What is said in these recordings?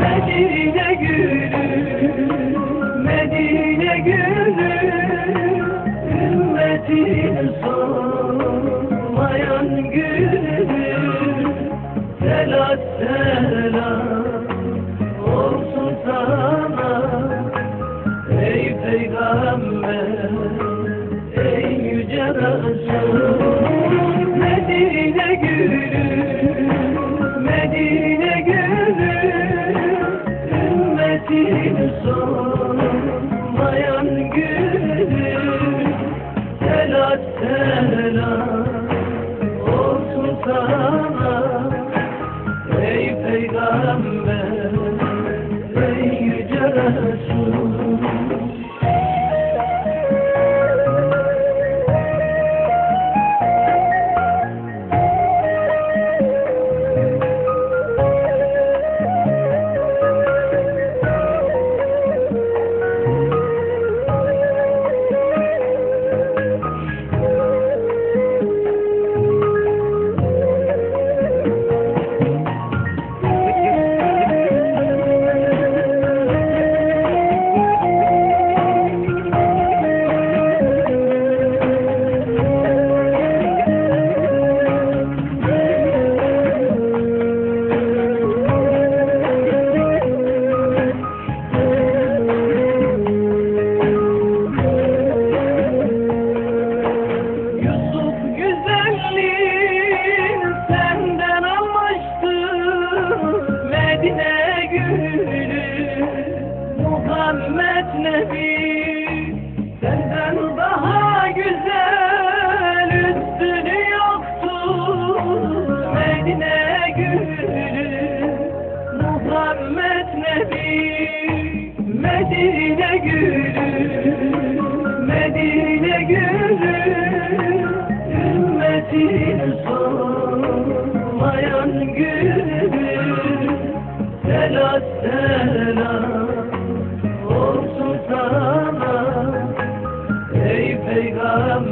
Medine gülü Senden daha güzel üstünü yoktu Medine gülü Muhammed Nebi. Medine gülü Medine gülü Ümmetin solmayan gülü Selat selam peygamber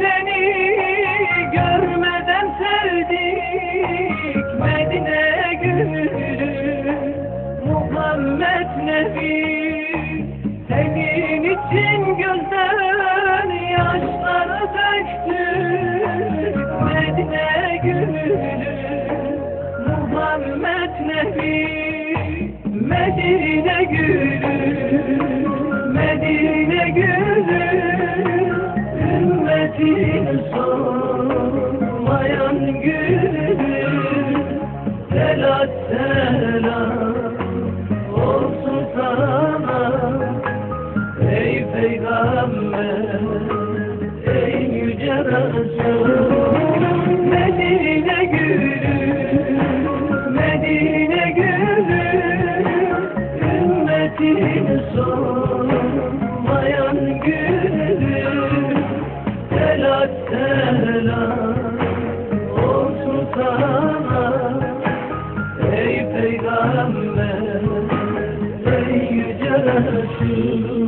seni görmeden sevdik. Medine gülü Muhammed Nebi. Senin için gözden yaşları Medine gülü Muhammed Nebi. Medine good. peygamber Ey yüce Resul.